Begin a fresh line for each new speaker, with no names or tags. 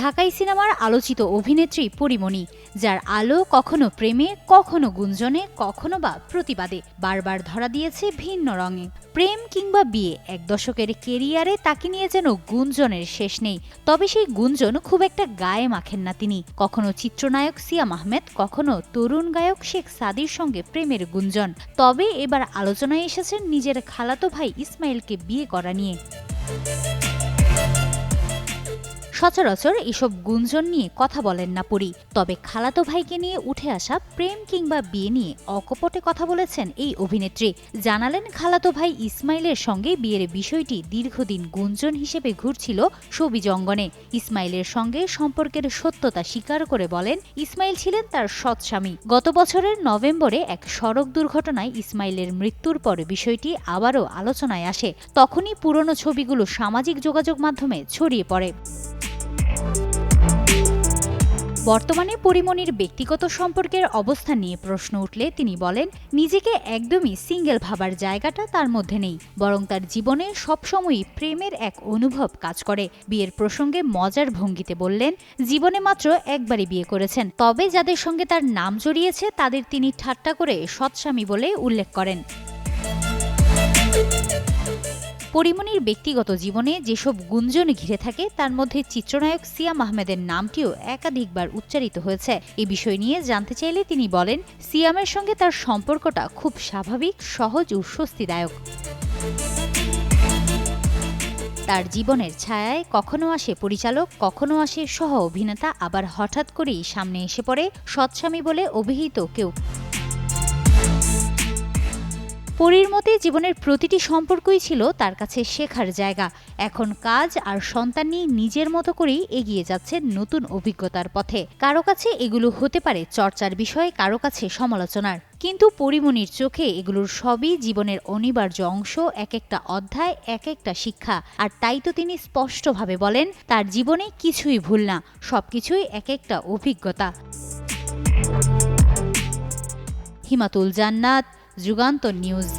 ঢাকাই সিনেমার আলোচিত অভিনেত্রী পরিমণি, যার আলো কখনো প্রেমে, কখনো গুঞ্জনে, কখনো বা প্রতিবাদে বারবার ধরা দিয়েছে ভিন্ন রঙে। প্রেম কিংবা বিয়ে, এক দশকের কেরিয়ারে তাকে নিয়ে যেন গুঞ্জনের শেষ নেই, তবে সেই গুঞ্জন খুব একটা গায়ে মাখেন না তিনি। কখনো চিত্রনায়ক সিয়াম আহমেদ, কখনো তরুণ গায়ক শেখ সাদির সঙ্গে প্রেমের গুঞ্জন। তবে এবার আলোচনায় এসেছেন নিজের খালাতো ভাই ইসমাইলকে বিয়ে করা নিয়ে। সচরাচর এসব গুঞ্জন নিয়ে কথা বলেন না পুরী। তবে খালাতো ভাইকে নিয়ে উঠে আসা প্রেম কিংবা বিয়ে নিয়ে অকপটে কথা বলেছেন এই অভিনেত্রী। জানালেন খালাতো ভাই ইসমাইলের সঙ্গে বিয়ের বিষয়টি দীর্ঘদিন গুঞ্জন হিসেবে ঘুরছিল সবিজ অঙ্গনে ইসমাইলের সঙ্গে সম্পর্কের সত্যতা স্বীকার করে বলেন, ইসমাইল ছিলেন তার সৎ স্বামী। গত বছরের নভেম্বরে এক সড়ক দুর্ঘটনায় ইসমাইলের মৃত্যুর পর বিষয়টি আবারও আলোচনায় আসে। তখনই পুরনো ছবিগুলো সামাজিক যোগাযোগ মাধ্যমে ছড়িয়ে পড়ে। বর্তমানে পরিমণির ব্যক্তিগত সম্পর্কের অবস্থান নিয়ে প্রশ্ন উঠলে তিনি বলেন, নিজেকে একদমই সিঙ্গেল ভাবার জায়গাটা তার মধ্যে নেই, বরং তার জীবনে সবসময়ই প্রেমের এক অনুভব কাজ করে। বিয়ের প্রসঙ্গে মজার ভঙ্গিতে বললেন, জীবনে মাত্র একবারই বিয়ে করেছেন, তবে যাদের সঙ্গে তার নাম জড়িয়েছে তাদের তিনি ঠাট্টা করে সৎস্বামী বলে উল্লেখ করেন। পরিমণির ব্যক্তিগত জীবনে যেসব গুঞ্জন ঘিরে থাকে, তার মধ্যে চিত্রনায়ক সিয়াম আহমেদের নামটিও একাধিকবার উচ্চারিত হয়েছে। এ বিষয় নিয়ে জানতে চাইলে তিনি বলেন, সিয়ামের সঙ্গে তার সম্পর্কটা খুব স্বাভাবিক, সহজ ও স্বস্তিদায়ক। তার জীবনের ছায়ায় কখনো আসে পরিচালক, কখনো আসে সহ অভিনেতা আবার হঠাৎ করেই সামনে এসে পড়ে সৎস্বামী বলে অভিহিত কেউ। পরীর মতে জীবনের প্রতিটি সম্পর্কই ছিল তার কাছে শেখার জায়গা। এখন কাজ আর সন্তান নিয়ে নিজের মতো করেই এগিয়ে যাচ্ছে নতুন অভিজ্ঞতার পথে। কারও কাছে এগুলো হতে পারে চর্চার বিষয়, কারও কাছে সমালোচনার। কিন্তু পরিমণির চোখে এগুলোর সবই জীবনের অনিবার্য অংশ এক একটা অধ্যায় এক একটা শিক্ষা। আর তাই তো তিনি স্পষ্টভাবে বলেন, তার জীবনে কিছুই ভুল না, সবকিছুই এক একটা অভিজ্ঞতা। হিমাতুল জান্নাত যুগান্তর নিউজ